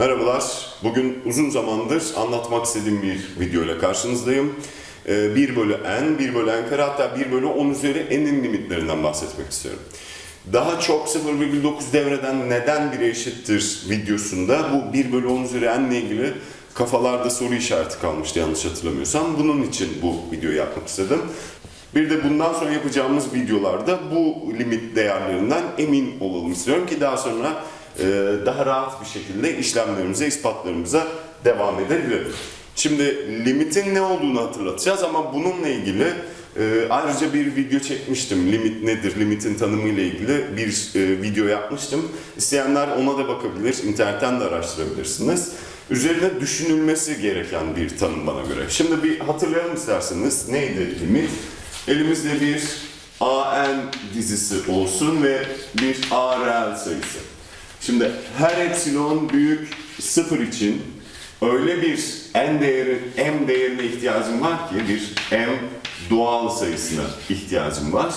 Merhabalar. Bugün uzun zamandır anlatmak istediğim bir video ile karşınızdayım. Ee, 1 bölü n, 1 bölü n kare hatta 1 bölü 10 üzeri n'in limitlerinden bahsetmek istiyorum. Daha çok 0,9 devreden neden 1'e eşittir videosunda bu 1 bölü 10 üzeri n ile ilgili kafalarda soru işareti kalmıştı yanlış hatırlamıyorsam. Bunun için bu videoyu yapmak istedim. Bir de bundan sonra yapacağımız videolarda bu limit değerlerinden emin olalım istiyorum ki daha sonra daha rahat bir şekilde işlemlerimize, ispatlarımıza devam edebilelim. Şimdi limitin ne olduğunu hatırlatacağız ama bununla ilgili e, ayrıca bir video çekmiştim. Limit nedir, limitin tanımı ile ilgili bir e, video yapmıştım. İsteyenler ona da bakabilir, internetten de araştırabilirsiniz. Üzerine düşünülmesi gereken bir tanım bana göre. Şimdi bir hatırlayalım isterseniz. Neydi limit? Elimizde bir AN dizisi olsun ve bir A reel sayısı. Şimdi her epsilon büyük sıfır için öyle bir n değeri, m değerine ihtiyacım var ki bir m doğal sayısına ihtiyacım var.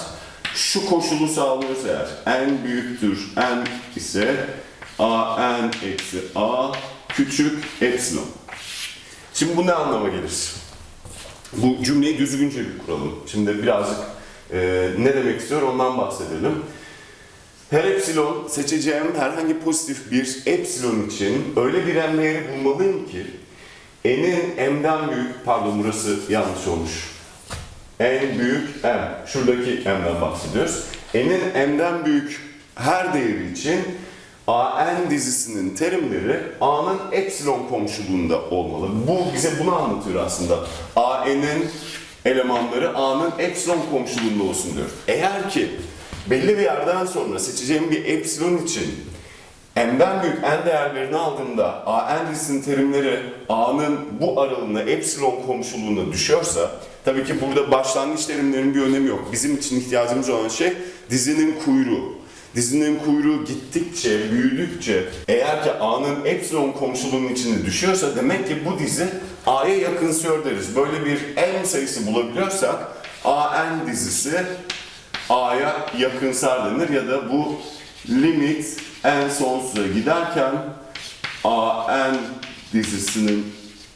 Şu koşulu sağlıyorsa eğer n büyüktür n ise a n eksi a küçük epsilon. Şimdi bu ne anlama gelir? Bu cümleyi düzgünce bir kuralım. Şimdi birazcık e, ne demek istiyor ondan bahsedelim. Her epsilon seçeceğim herhangi pozitif bir epsilon için öyle bir m değeri bulmalıyım ki n'in m'den büyük, pardon burası yanlış olmuş. n büyük m, şuradaki m'den bahsediyoruz. n'in m'den büyük her değeri için AN dizisinin terimleri A'nın epsilon komşuluğunda olmalı. Bu bize bunu anlatıyor aslında. AN'in elemanları A'nın epsilon komşuluğunda olsun diyor. Eğer ki belli bir yerden sonra seçeceğim bir epsilon için m'den büyük n değerlerini aldığımda AN dizisinin terimleri A'nın bu aralığına epsilon komşuluğuna düşüyorsa tabii ki burada başlangıç terimlerinin bir önemi yok. Bizim için ihtiyacımız olan şey dizinin kuyruğu. Dizinin kuyruğu gittikçe, büyüdükçe eğer ki A'nın epsilon komşuluğunun içine düşüyorsa demek ki bu dizi A'ya yakınsıyor deriz. Böyle bir n sayısı bulabiliyorsak AN dizisi A'ya yakınsar denir ya da bu limit en sonsuza giderken AN dizisinin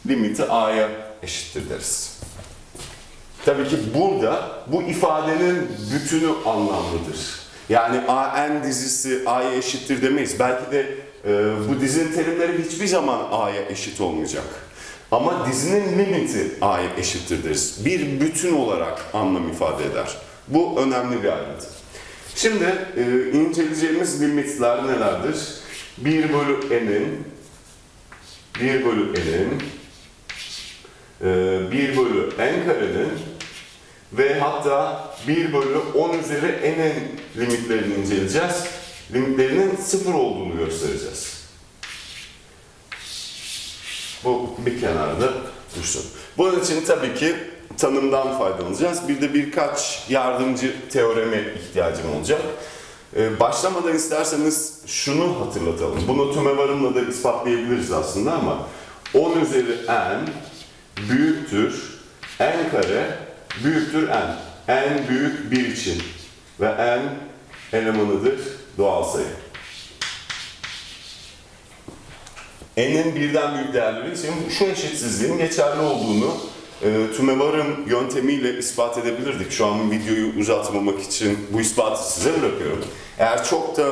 limiti A'ya eşittir deriz. Tabii ki burada bu ifadenin bütünü anlamlıdır. Yani AN dizisi A'ya eşittir demeyiz. Belki de e, bu dizinin terimleri hiçbir zaman A'ya eşit olmayacak. Ama dizinin limiti A'ya eşittir deriz. Bir bütün olarak anlam ifade eder. Bu önemli bir ayrıntı. Şimdi e, inceleyeceğimiz limitler nelerdir? 1 bölü n'in 1 bölü n'in e, 1 bölü n karenin ve hatta 1 bölü 10 üzeri n'in limitlerini inceleyeceğiz. Limitlerinin sıfır olduğunu göstereceğiz. Bu bir kenarda dursun. Bunun için tabii ki tanımdan faydalanacağız. Bir de birkaç yardımcı teoreme ihtiyacım olacak. Ee, başlamadan isterseniz şunu hatırlatalım. Bunu tümevarımla da ispatlayabiliriz aslında ama 10 üzeri n büyüktür n kare büyüktür n. n büyük 1 için ve n elemanıdır doğal sayı. n'in birden büyük değerleri için şu eşitsizliğin geçerli olduğunu e, tümevarım yöntemiyle ispat edebilirdik. Şu an videoyu uzatmamak için bu ispatı size bırakıyorum. Eğer çok da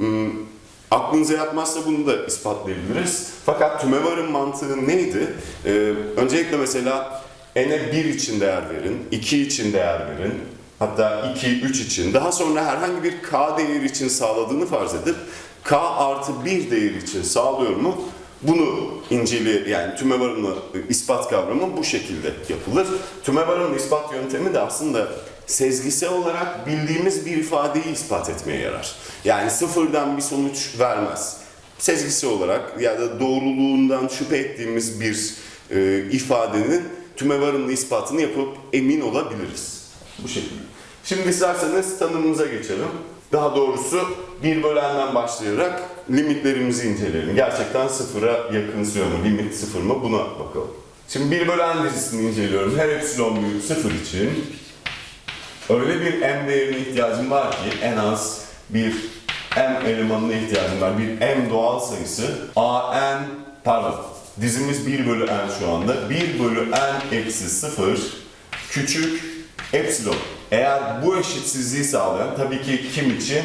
ım, aklınıza yatmazsa bunu da ispatlayabiliriz. Fakat tümevarın mantığı neydi? E, öncelikle mesela n'e 1 için değer verin, 2 için değer verin, hatta 2, 3 için. Daha sonra herhangi bir k değeri için sağladığını farz edip k artı 1 değeri için sağlıyor mu? Bunu inceli yani tümevarımla ispat kavramı bu şekilde yapılır. Tümevarımla ispat yöntemi de aslında sezgisel olarak bildiğimiz bir ifadeyi ispat etmeye yarar. Yani sıfırdan bir sonuç vermez. Sezgisel olarak ya da doğruluğundan şüphe ettiğimiz bir e, ifadenin tümevarımla ispatını yapıp emin olabiliriz. Bu şekilde. Şimdi isterseniz tanımımıza geçelim. Daha doğrusu bir bölenden başlayarak limitlerimizi inceleyelim. Gerçekten sıfıra yakınsıyor mu? Limit sıfır mı? Buna bakalım. Şimdi bir bölen dizisini inceliyorum. Her epsilon büyük sıfır için öyle bir m değerine ihtiyacım var ki en az bir m elemanına ihtiyacım var. Bir m doğal sayısı a n pardon dizimiz 1 bölü n şu anda. 1 bölü n eksi 0 küçük epsilon. Eğer bu eşitsizliği sağlayan tabii ki kim için?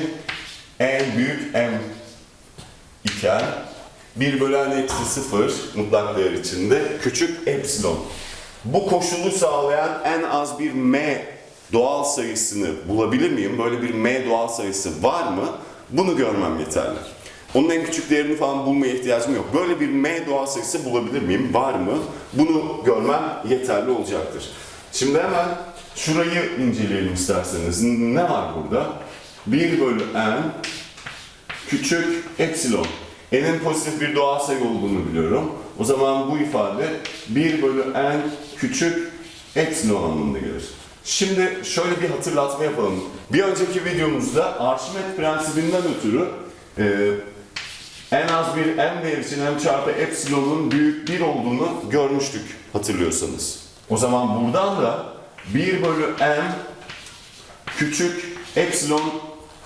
En büyük m iken 1 bölü n eksi 0 mutlak değer içinde küçük epsilon. Bu koşulu sağlayan en az bir m doğal sayısını bulabilir miyim? Böyle bir m doğal sayısı var mı? Bunu görmem yeterli. Onun en küçük değerini falan bulmaya ihtiyacım yok. Böyle bir m doğal sayısı bulabilir miyim? Var mı? Bunu görmem yeterli olacaktır. Şimdi hemen şurayı inceleyelim isterseniz. Ne var burada? 1 bölü n küçük epsilon. N'in pozitif bir doğal sayı olduğunu biliyorum. O zaman bu ifade 1 bölü n küçük epsilon anlamına gelir. Şimdi şöyle bir hatırlatma yapalım. Bir önceki videomuzda Arşimet prensibinden ötürü e, en az bir n değer için m çarpı epsilonun büyük 1 olduğunu görmüştük hatırlıyorsanız. O zaman buradan da 1 bölü n küçük epsilon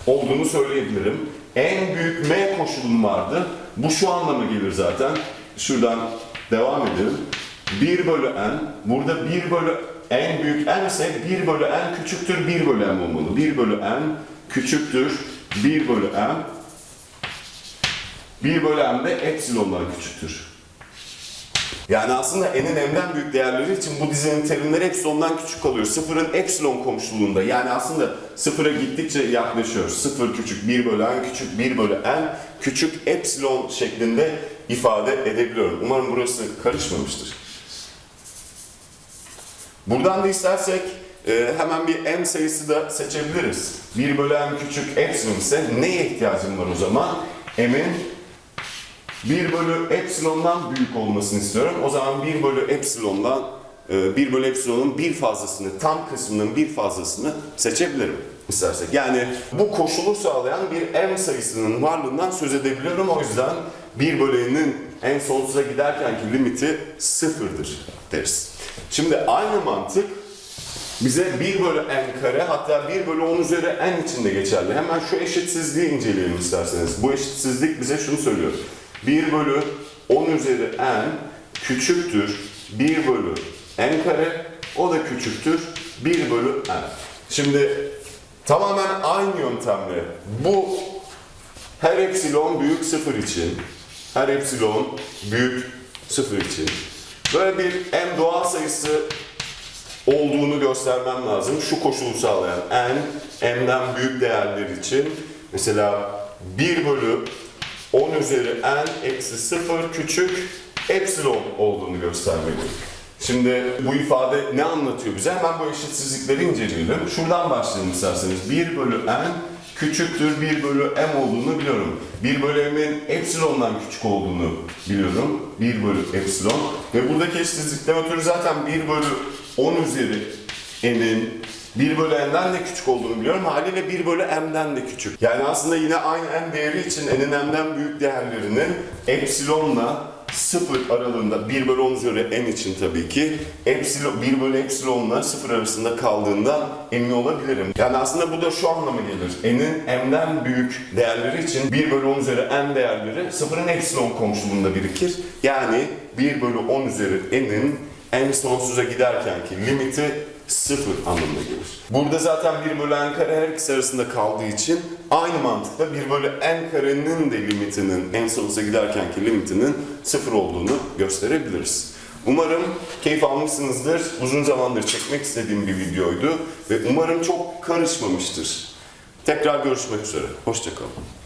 olduğunu söyleyebilirim. En büyük m koşulum vardı. Bu şu anlama gelir zaten. Şuradan devam edelim. 1 bölü n. Burada 1 bölü en büyük n ise 1 bölü n küçüktür 1 bölü m olmalı. 1 bölü n küçüktür 1 bölü m. 1 bölü m de epsilondan küçüktür. Yani aslında n'in m'den büyük değerleri için bu dizinin terimleri epsilondan küçük kalıyor. Sıfırın epsilon komşuluğunda. Yani aslında sıfıra gittikçe yaklaşıyor. Sıfır küçük, 1 bölü n küçük, 1 bölü n küçük epsilon şeklinde ifade edebiliyorum. Umarım burası karışmamıştır. Buradan da istersek e, hemen bir m sayısı da seçebiliriz. 1 bölü m küçük epsilon ise neye ihtiyacım var o zaman? m'in 1 bölü epsilondan büyük olmasını istiyorum. O zaman 1 bölü epsilondan 1 bölü epsilonun bir fazlasını, tam kısmının bir fazlasını seçebilirim istersek. Yani bu koşulu sağlayan bir m sayısının varlığından söz edebiliyorum. O yüzden 1 bölü en sonsuza giderkenki limiti sıfırdır deriz. Şimdi aynı mantık bize 1 bölü n kare hatta 1 bölü 10 üzeri n için de geçerli. Hemen şu eşitsizliği inceleyelim isterseniz. Bu eşitsizlik bize şunu söylüyor. 1 bölü 10 üzeri n küçüktür 1 bölü n kare o da küçüktür 1 bölü n. Şimdi tamamen aynı yöntemle bu her epsilon büyük sıfır için her epsilon büyük sıfır için böyle bir m doğal sayısı olduğunu göstermem lazım. Şu koşulu sağlayan n, m'den büyük değerler için mesela 1 bölü 10 üzeri n eksi 0 küçük epsilon olduğunu göstermeliyim. Şimdi bu ifade ne anlatıyor bize? Hemen bu eşitsizlikleri inceleyelim. Şuradan başlayalım isterseniz. 1 bölü n küçüktür 1 bölü m olduğunu biliyorum. 1 bölü m'in epsilondan küçük olduğunu biliyorum. 1 bölü epsilon. Ve buradaki eşitsizlikten ötürü zaten 1 bölü 10 üzeri n'in 1 bölü n'den de küçük olduğunu biliyorum. Haliyle 1 bölü m'den de küçük. Yani aslında yine aynı n değeri için n'in m'den büyük değerlerinin epsilonla 0 aralığında 1 bölü 10 üzeri n için tabii ki epsilon, 1 bölü epsilonla 0 arasında kaldığında emin olabilirim. Yani aslında bu da şu anlama gelir. n'in m'den büyük değerleri için 1 bölü 10 üzeri n değerleri 0'ın epsilon komşuluğunda birikir. Yani 1 bölü 10 üzeri n'in en sonsuza giderkenki limiti sıfır anlamına gelir. Burada zaten 1 bölü n kare her ikisi arasında kaldığı için aynı mantıkla 1 bölü n karenin de limitinin en sonsuza giderkenki limitinin sıfır olduğunu gösterebiliriz. Umarım keyif almışsınızdır. Uzun zamandır çekmek istediğim bir videoydu ve umarım çok karışmamıştır. Tekrar görüşmek üzere. Hoşçakalın.